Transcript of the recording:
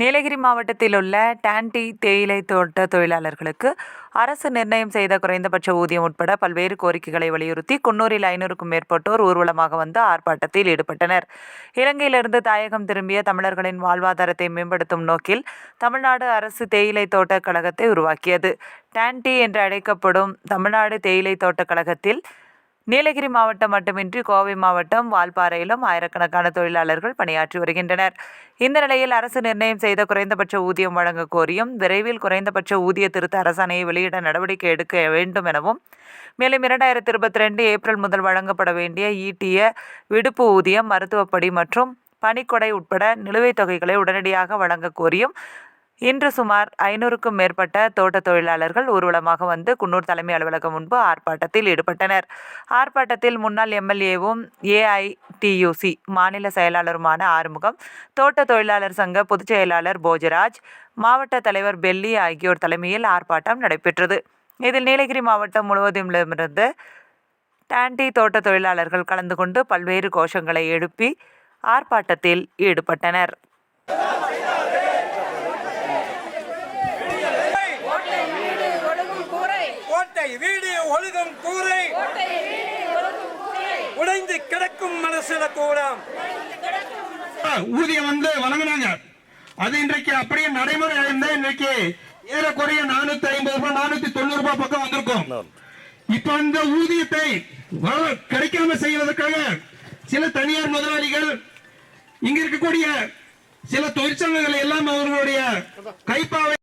நீலகிரி மாவட்டத்தில் உள்ள டான்டி தேயிலை தோட்ட தொழிலாளர்களுக்கு அரசு நிர்ணயம் செய்த குறைந்தபட்ச ஊதியம் உட்பட பல்வேறு கோரிக்கைகளை வலியுறுத்தி குன்னூரில் ஐநூறுக்கும் மேற்பட்டோர் ஊர்வலமாக வந்து ஆர்ப்பாட்டத்தில் ஈடுபட்டனர். இலங்கையிலிருந்து தாயகம் திரும்பிய தமிழர்களின் வாழ்வாதாரத்தை மேம்படுத்தும் நோக்கில் தமிழ்நாடு அரசு தேயிலை தோட்டக் கழகத்தை உருவாக்கியது. டான்டி என்று அழைக்கப்படும் தமிழ்நாடு தேயிலை தோட்டக் கழகத்தில் நீலகிரி மாவட்டம் மட்டுமின்றி கோவை மாவட்டம் வால்பாறையிலும் ஆயிரக்கணக்கான தொழிலாளர்கள் பணியாற்றி வருகின்றனர். இந்த நிலையில் அரசு நிர்ணயம் செய்த குறைந்தபட்ச ஊதியம் வழங்க கோரியும் விரைவில் குறைந்தபட்ச ஊதிய திருத்த அரசாணையை வெளியிட நடவடிக்கை எடுக்க வேண்டும் எனவும் மேலும் இரண்டாயிரத்தி இருபத்தி ரெண்டு ஏப்ரல் முதல் வழங்கப்பட வேண்டிய ஈட்டிய விடுப்பு ஊதியம் மருத்துவப்படி மற்றும் பணிக்கொடை உட்பட நிலுவைத் தொகைகளை உடனடியாக வழங்க கோரியும் இன்று சுமார் ஐநூறுக்கும் மேற்பட்ட தோட்ட தொழிலாளர்கள் ஊர்வலமாக வந்து குன்னூர் தலைமை அலுவலகம் முன்பு ஆர்ப்பாட்டத்தில் ஈடுபட்டனர். ஆர்ப்பாட்டத்தில் முன்னாள் எம்எல்ஏவும் ஏஐடியூசி மாநில செயலாளருமான ஆறுமுகம் தோட்ட தொழிலாளர் சங்க பொதுச் செயலாளர் போஜராஜ் மாவட்ட தலைவர் பெல்லி ஆகியோர் தலைமையில் ஆர்ப்பாட்டம் நடைபெற்றது. இதில் நீலகிரி மாவட்டம் முழுவதிலுமிருந்து டாண்டி தோட்ட தொழிலாளர்கள் கலந்து கொண்டு பல்வேறு கோஷங்களை எழுப்பி ஆர்ப்பாட்டத்தில் ஈடுபட்டனர். கோட்டை வீடு ஒழுகும் கூரை. உடைந்து கிடக்கும் மனசுல கூடம். ஊதியம் வந்து வழங்கினாங்க. அது இன்றைக்கு அப்படியே நடைமுறை அடைந்த இன்றைக்கு ஏறக்குறைய நானூத்தி ஐம்பது ரூபாய் நானூத்தி தொண்ணூறு ரூபாய் பக்கம் வந்திருக்கும். இப்ப அந்த ஊதியத்தை கிடைக்காம செய்வதற்காக சில தனியார் முதலாளிகள் இங்க இருக்கக்கூடிய சில தொழிற்சங்கங்களை எல்லாம் அவர்களுடைய கைப்பாவை